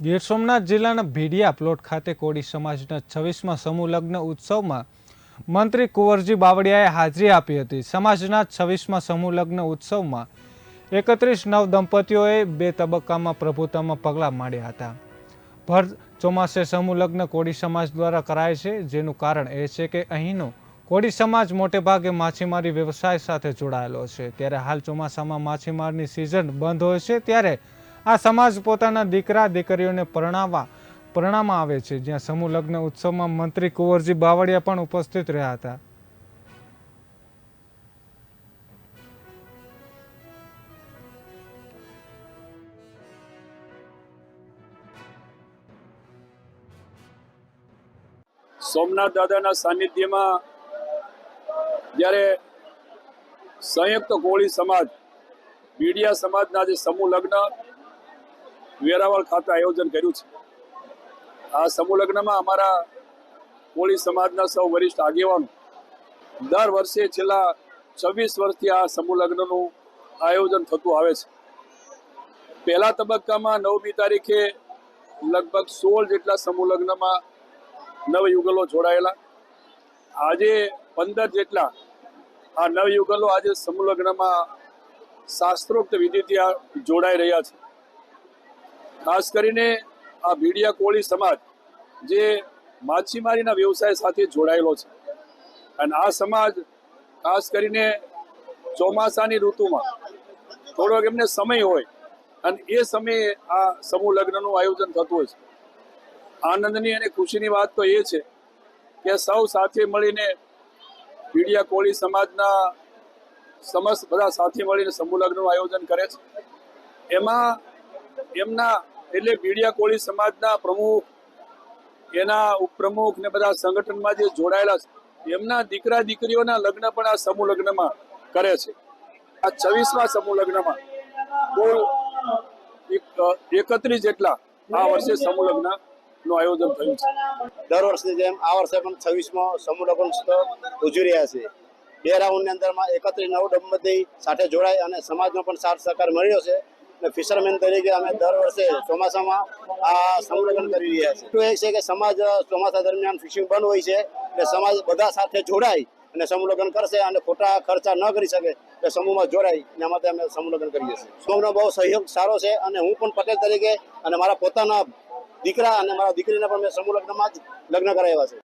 ગીર સોમનાથ જિલ્લાના ભીડિયા પ્લોટ ખાતે કોળી સમાજના છવ્વીસમાં સમૂહ લગ્ન ઉત્સવમાં મંત્રી કુંવરજી બાવળિયાએ હાજરી આપી હતી. સમાજના છવ્વીસમાં સમૂહ લગ્ન ઉત્સવમાં એકત્રીસ નવ દંપતીઓએ બે તબક્કામાં પ્રભુતામાં પગલાં માંડ્યા હતા. ભર ચોમાસે સમૂહ લગ્ન કોળી સમાજ દ્વારા કરાય છે, જેનું કારણ એ છે કે અહીંનો કોળી સમાજ મોટેભાગે માછીમારી વ્યવસાય સાથે જોડાયેલો છે. ત્યારે હાલ ચોમાસામાં માછીમારની સિઝન બંધ હોય છે, ત્યારે આ સમાજ પોતાના દીકરા, દીકરીઓને પરણાવવા પરણામાં આવે છે. જ્યાં સમૂહ લગ્ન ઉત્સવમાં મંત્રી કુંવરજી બાવળિયા પણ ઉપસ્થિત રહ્યા હતા. સોમનાથ દાદાના સાનિધ્યમાં જ્યારે સંયુક્ત કોળી સમાજ, મીડિયા સમાજના જે સમૂહ લગ્ન વેરાવળ ખાતે આયોજન કર્યું છે. આ સમૂહ લગ્નમાં અમારા કોળી સમાજના સૌ વરિષ્ઠ આગેવાનો દર વર્ષે છેલ્લા છવ્વીસ વર્ષથી આ સમૂહ લગ્નનું આયોજન થતું આવે છે. પહેલા તબક્કામાં નવમી તારીખે લગભગ સોળ જેટલા સમૂહ લગ્નમાં નવયુગલો જોડાયેલા. આજે પંદર જેટલા આ નવયુગલો આજે સમૂહલગ્નમાં શાસ્ત્રોક્ત વિધિથી જોડાઈ રહ્યા છે. ખાસ કરીને આ ભીડિયા કોળી સમાજ જે માછીમારીના વ્યવસાય સાથે જોડાયેલો છે. અને આ સમાજ ખાસ કરીને ચોમાસાની ઋતુમાં થોડોક એમને સમય હોય અને એ સમયે આ સમૂહ લગ્નનું આયોજન થતું હોય છે. આનંદની અને ખુશીની વાત તો એ છે કે સૌ સાથે મળીને ભીડિયા કોળી સમાજના સમસ્ત બધા સાથે મળીને સમૂહ લગ્નનું આયોજન કરે છે. એમાં એમના એટલે મીડિયા કોળી સમાજના પ્રમુખ, એના ઉપપ્રમુખ ને બધા સંગઠનમાં જે જોડાયેલા છે, એમના દીકરા દીકરીઓના લગ્ન પણ આ સમૂહ લગ્નમાં કરે છે. આ છવ્વીસમાં સમૂહ લગ્નમાં કુલ એક- એકત્રીસ જેટલા આ વર્ષે સમૂહ લગ્નનું આયોજન થયું છે. દર વર્ષની જેમ આ વર્ષે પણ છવ્વીસમાં સમૂહ લગ્ન ઉજવી રહ્યા છે. બે રાઉન્ડની અંદરમાં એકત્રીસ નવ દંપતી સાથે જોડાય અને સમાજનો પણ સાથ સહકાર મળ્યો છે. અને ફિશરમેન તરીકે અમે દર વર્ષે ચોમાસામાં આ સમૂહ કરી રહ્યા છીએ. એટલું એ છે કે સમાજ ચોમાસા દરમિયાન ફિશિંગ બંધ હોય છે, એટલે સમાજ બધા સાથે જોડાય અને સમૂહ કરશે અને ખોટા ખર્ચા ન કરી શકે એ સમૂહમાં જોડાય. એના માટે અમે સમૂહ લગ્ન કરીએ છીએ. સમૂહનો બહુ સહયોગ સારો છે અને હું પણ પટેલ તરીકે અને મારા પોતાના દીકરા અને મારા દીકરીને પણ મેં સમૂહ લગ્નમાં જ લગ્ન કરાવ્યા છે.